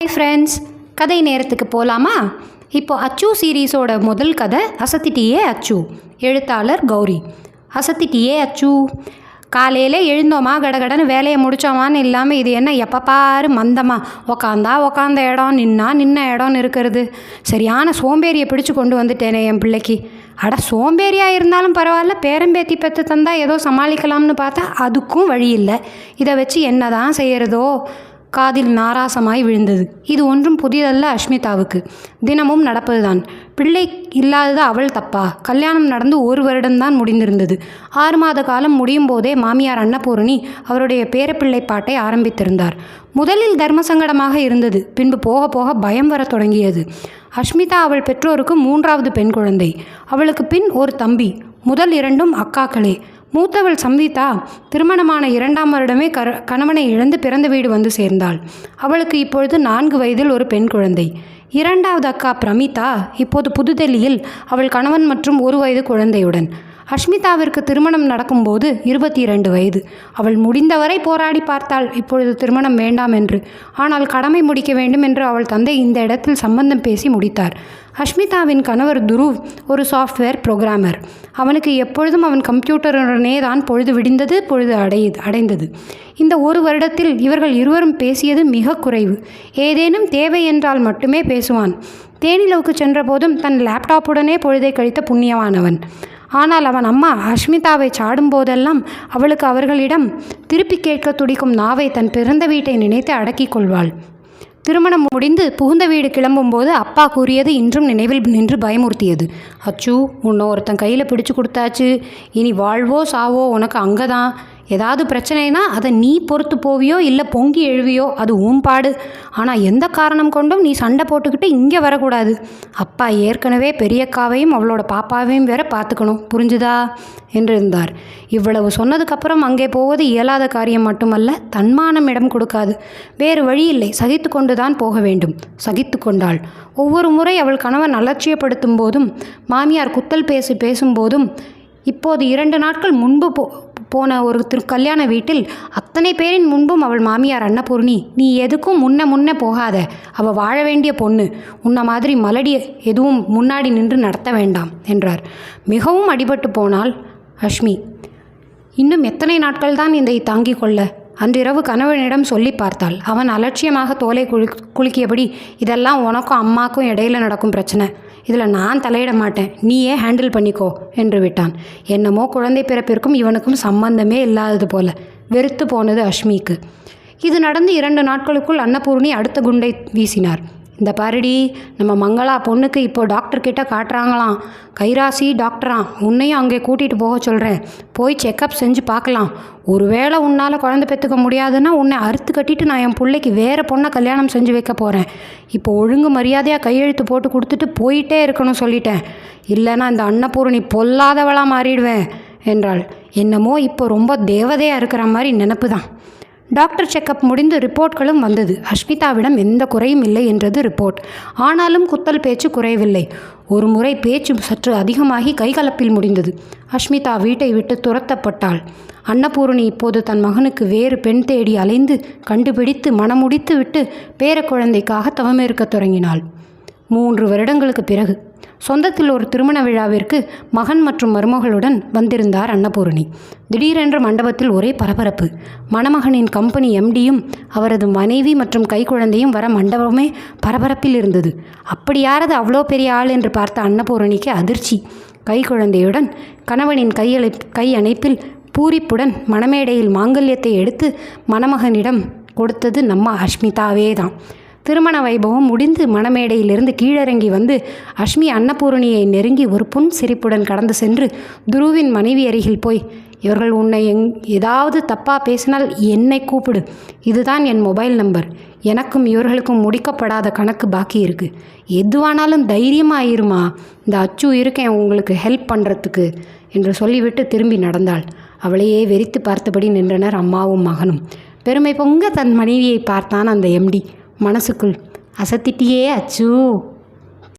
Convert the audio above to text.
Hi friends கதை நேரத்துக்கு போகலாமா இப்போ அச்சு சீரீஸோட முதல் கதை அசத்திட்டியே அச்சு. எழுத்தாளர் கௌரி. அசத்திட்டியே அச்சு. காலையில் எழுந்தோமா கடகடன்னு வேலையை முடிச்சோமான்னு இல்லாமல் இது என்ன எப்போ பாரு மந்தமா. உக்காந்தா உக்காந்த இடம் நின்னா நின்ன இடம்னு இருக்கிறது. சரியான சோம்பேறியை பிடிச்சு கொண்டு வந்துட்டேனே என் பிள்ளைக்கு. அட சோம்பேறியாக இருந்தாலும் பரவாயில்ல. பேரம்பேத்தி பெற்று தந்தால் ஏதோ சமாளிக்கலாம்னு பார்த்தா அதுக்கும் வழி இல்லை. இதை வச்சு என்ன தான் செய்கிறதோ காதில் நாராசமாய் விழுந்தது. இது ஒன்றும் புதியதல்ல அஷ்மிதாவுக்கு. தினமும் நடப்பதுதான். பிள்ளை இல்லாதது அவள் தப்பா? கல்யாணம் நடந்து ஒரு வருடம்தான் முடிந்திருந்தது. ஆறு மாத காலம் முடியும் போதே மாமியார் அன்னபூரணி அவருடைய பேரப்பிள்ளை பாட்டை ஆரம்பித்திருந்தார். முதலில் தர்மசங்கடமாக இருந்தது. பின்பு போக போக பயம் வரத் தொடங்கியது. அஷ்மிதா அவள் பெற்றோருக்கு மூன்றாவது பெண் குழந்தை. அவளுக்கு பின் ஒரு தம்பி. முதல் இரண்டும் அக்காக்களே. மூத்தவள் சம்விதா திருமணமான இரண்டாம் வருடமே கர கணவனை இழந்து பிறந்த வீடு வந்து சேர்ந்தாள். அவளுக்கு இப்பொழுது நான்கு வயதில் ஒரு பெண் குழந்தை. இரண்டாவது அக்கா பிரமிதா இப்போது புதுடெல்லியில் அவள் கணவன் மற்றும் ஒரு வயது குழந்தையுடன். அஷ்மிதாவிற்கு திருமணம் நடக்கும்போது இருபத்தி இரண்டு வயது. அவள் முடிந்தவரை போராடி பார்த்தாள். இப்பொழுது திருமணம் வேண்டாம் என்று. ஆனால் கடமை முடிக்க வேண்டும் என்று அவள் தந்தை இந்த இடத்தில் சம்பந்தம் பேசி முடித்தார். அஷ்மிதாவின் கணவர் துருவ் ஒரு சாஃப்ட்வேர் புரோகிராமர். அவனுக்கு எப்பொழுதும் அவன் கம்ப்யூட்டருடனே தான் பொழுது விடிந்தது பொழுது அடையுது அடைந்தது. இந்த ஒரு வருடத்தில் இவர்கள் இருவரும் பேசியது மிக குறைவு. ஏதேனும் தேவை என்றால் மட்டுமே பேசுவான். தேனிலவுக்கு சென்றபோதும் தன் லேப்டாப்புடனே பொழுதை கழித்த புண்ணியவானவன். ஆனால் அவன் அம்மா அஷ்மிதாவை சாடும் போதெல்லாம் அவளுக்கு அவர்களிடம் திருப்பி கேட்க துடிக்கும் நாவை தன் பிறந்த வீட்டை நினைத்து அடக்கிக் கொள்வாள். திருமணம் முடிந்து புகுந்த வீடு கிளம்பும்போது அப்பா கூறியது இன்றும் நினைவில் நின்று பயமுறுத்தியது. அச்சு உன்னை ஒருத்தன் கையில் பிடிச்சு கொடுத்தாச்சு. இனி வாழ்வோ சாவோ உனக்கு அங்கே தான் ஏதாவது பிரச்சனைனா அதை நீ பொறுத்து போவியோ இல்லை பொங்கி எழுவியோ அது ஊம்பாடு பாடு. ஆனால் எந்த காரணம் கொண்டும் நீ சண்டை போட்டுக்கிட்டு இங்கே வரக்கூடாது. அப்பா ஏற்கனவே பெரியக்காவையும் அவளோட பாப்பாவையும் வேற பார்த்துக்கணும். புரிஞ்சுதா? என்றிருந்தார் இவ்வளவு சொன்னதுக்கப்புறம் அங்கே போவது இயலாத காரியம் மட்டுமல்ல தன்மானம் இடம் கொடுக்காது. வேறு வழி இல்லை. சகித்து கொண்டுதான் போக வேண்டும். சகித்து கொண்டாள். ஒவ்வொரு முறை அவள் கணவன் அலட்சியப்படுத்தும் போதும் மாமியார் குத்தல் பேசி பேசும்போதும் இப்போது இரண்டு நாட்கள் முன்பு போ போன ஒரு திரு கல்யாண வீட்டில் அத்தனை பேரின் முன்பும் அவள் மாமியார் அன்னபூர்ணி நீ எதுக்கும் முன்ன முன்ன போகாத. அவள் வாழ வேண்டிய பொண்ணு. உன்ன மாதிரி மலடி எதுவும் முன்னாடி நின்று நடத்த வேண்டாம் என்றார். மிகவும் அடிபட்டு போனாள் அஷ்மி இன்னும் எத்தனை நாட்கள் தான் இதை தாங்கிக் கொள்ள? அன்றிரவு கணவனிடம் சொல்லி பார்த்தாள். அவன் அலட்சியமாக தோலை குளி குலுக்கியபடி இதெல்லாம் உனக்கும் அம்மாக்கும் இடையில நடக்கும் பிரச்சனை. இதில் நான் தலையிட மாட்டேன். நீயே ஹேண்டில் பண்ணிக்கோ என்று விட்டான். என்னமோ குழந்தை பிறப்பிற்கும் இவனுக்கும் சம்பந்தமே இல்லாதது போல வெறுத்து போனது அஷ்மிக்கு. இது நடந்து இரண்டு நாட்களுக்குள் அன்னபூர்ணி அடுத்த குண்டை வீசினார். இந்த பாருடி நம்ம மங்களா பொண்ணுக்கு இப்போது டாக்டர்கிட்ட காட்டுறாங்களாம். கைராசி டாக்டரா உன்னையும் அங்கே கூட்டிகிட்டு போக சொல்கிறேன் போய் செக்கப் செஞ்சு பார்க்கலாம். ஒருவேளை உன்னால் குழந்தை பெற்றுக்க முடியாதுன்னா உன்னை அறுத்து கட்டிட்டு நான் என் பிள்ளைக்கு வேறு பொண்ணை கல்யாணம் செஞ்சு வைக்க போகிறேன் இப்போ ஒழுங்கு மரியாதையாக கையெழுத்து போட்டு கொடுத்துட்டு போயிட்டே இருக்கணும் சொல்லிட்டேன். இல்லைன்னா இந்த அன்னபூரணி பொல்லாதவளாக மாறிடுவேன் என்றாள். என்னமோ இப்போ ரொம்ப தேவதையாக இருக்கிற மாதிரி நினப்பு தான் டாக்டர் செக்கப் முடிந்து ரிப்போர்ட்களும் வந்தது. அஷ்மிதாவிடம் எந்த குறையும் இல்லை என்றது ரிப்போர்ட். ஆனாலும் குத்தல் பேச்சு குறையவில்லை ஒரு முறை பேச்சு சற்று அதிகமாகி கைகலப்பில் முடிந்தது. அஷ்மிதா வீட்டை விட்டு துரத்தப்பட்டாள். அன்னபூரணி இப்போது தன் மகனுக்கு வேறு பெண் தேடி அலைந்து கண்டுபிடித்து மனமுடித்து விட்டு பேரக்குழந்தைக்காக தவமிருக்கத் தொடங்கினாள். மூன்று வருடங்களுக்கு பிறகு சொந்தத்தில் ஒரு திருமண விழாவிற்கு மகன் மற்றும் மருமகளுடன் வந்திருந்தார் அன்னபூரணி. திடீரென்று மண்டபத்தில் ஒரே பரபரப்பு. மணமகனின் கம்பெனி எம்டியும் அவரது மனைவி மற்றும் கைக்குழந்தையும் வர மண்டபமே பரபரப்பில் இருந்தது. அப்படி யாரது அவ்வளோ பெரிய ஆள் என்று பார்த்த அன்னபூரணிக்கு அதிர்ச்சி. கைக்குழந்தையுடன் கணவனின் கையளை கை அணைப்பில் பூரிப்புடன் மணமேடையில் மாங்கல்யத்தை எடுத்து மணமகனிடம் கொடுத்தது நம்ம அஷ்மிதாவே தான். திருமண வைபவம் முடிந்து மணமேடையிலிருந்து கீழிறங்கி வந்து அஷ்மி அன்னபூரணியை நெருங்கி ஒரு புன் சிரிப்புடன் கடந்து சென்று துருவின் மனைவி அருகில் போய் இவர்கள் உன்னை எங் ஏதாவது தப்பாக பேசினால் என்னை கூப்பிடு. இதுதான் என் மொபைல் நம்பர். எனக்கும் இவர்களுக்கும் முடிக்கப்படாத கணக்கு பாக்கி இருக்கு. எதுவானாலும் தைரியமாக இருமா இந்த அச்சு இருக்கேன் உங்களுக்கு ஹெல்ப் பண்ணுறதுக்கு என்று சொல்லிவிட்டு திரும்பி நடந்தாள். அவளையே வெறித்து பார்த்தபடி நின்றனர் அம்மாவும் மகனும். பெருமை பொங்க தன் மனைவியை பார்த்தான் அந்த எம்டி. மனசுக்குள் அசத்திட்டியே அச்சு.